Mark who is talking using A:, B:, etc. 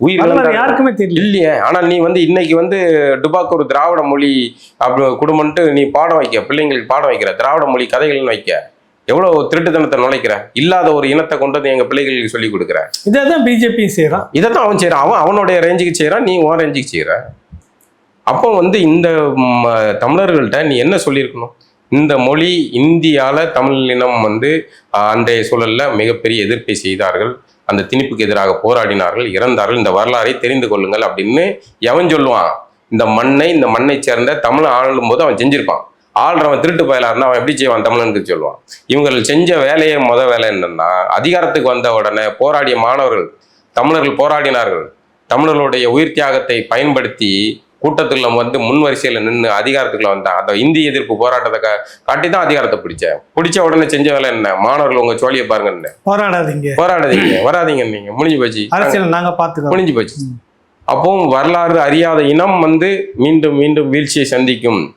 A: உயிர்.
B: யாருக்குமே தெரியல.
A: இல்லையே. ஆனா நீ வந்து இன்னைக்கு வந்து டுபாக்கு ஒரு திராவிட மொழி அப்படி குடும்பம்ட்டு நீ பாடம் வைக்க பிள்ளைங்களுக்கு பாடம் வைக்கிற திராவிட மொழி கதைகள்னு வைக்க. எவ்வளவு திருட்டுத்தனத்தை நுழைக்கிற? இல்லாத ஒரு இனத்தை கொண்டு வந்து எங்க பிள்ளைகளுக்கு சொல்லி கொடுக்குற?
B: இதை தான் பிஜேபி செய்யறான்
A: இதைத்தான் அவன் செய்யறான் அவன் அவனுடைய ரேஞ்சுக்கு செய்யறான் நீ உன் ரேஞ்சுக்கு செய்யற அப்போ வந்து இந்த தமிழர்கள்ட்ட நீ என்ன சொல்லியிருக்கணும்? இந்த மொழி இந்தியால தமிழ் இனம் வந்து அன்றைய சூழலில் மிகப்பெரிய எதிர்ப்பை செய்தார்கள். அந்த திணிப்புக்கு எதிராக போராடினார்கள் இறந்தார்கள். இந்த வரலாறை தெரிந்து கொள்ளுங்கள் அப்படின்னு எவன் சொல்லுவான்? இந்த மண்ணை இந்த மண்ணை சேர்ந்த தமிழ் ஆளும் போது அவன் செஞ்சிருப்பான். ஆள்றவன் திருட்டு பயலா அவன் எப்படி செய்வான் தமிழனுக்கு சொல்லுவான். இவங்கள் செஞ்ச வேலையே முத வேலை என்னன்னா அதிகாரத்துக்கு வந்த உடனே போராடிய மாணவர்கள் தமிழர்கள் போராடினார்கள். தமிழர்களுடைய உயிர் தியாகத்தை பயன்படுத்தி கூட்டத்துல வந்து முன் வரிசையில நின்று அதிகாரத்துக்குள்ள வந்தான். அந்த இந்தி எதிர்ப்பு போராட்டத்தை காட்டி தான் அதிகாரத்தை பிடிச்சேன் பிடிச்ச உடனே செஞ்ச வேலை என்ன? மாணவர்கள் உங்க சோழியை பாருங்கன்னு.
B: போராடாதீங்க.
A: போராடாதீங்க. வராதீங்க நீங்க. முடிஞ்சு போச்சு.
B: அரசியல் நாங்க பாத்துக்கிறோம்.
A: முடிஞ்சு போச்சு. அப்போ வரலாறு அறியாத இனம் வந்து மீண்டும் மீண்டும் வீழ்ச்சியை சந்திக்கும்.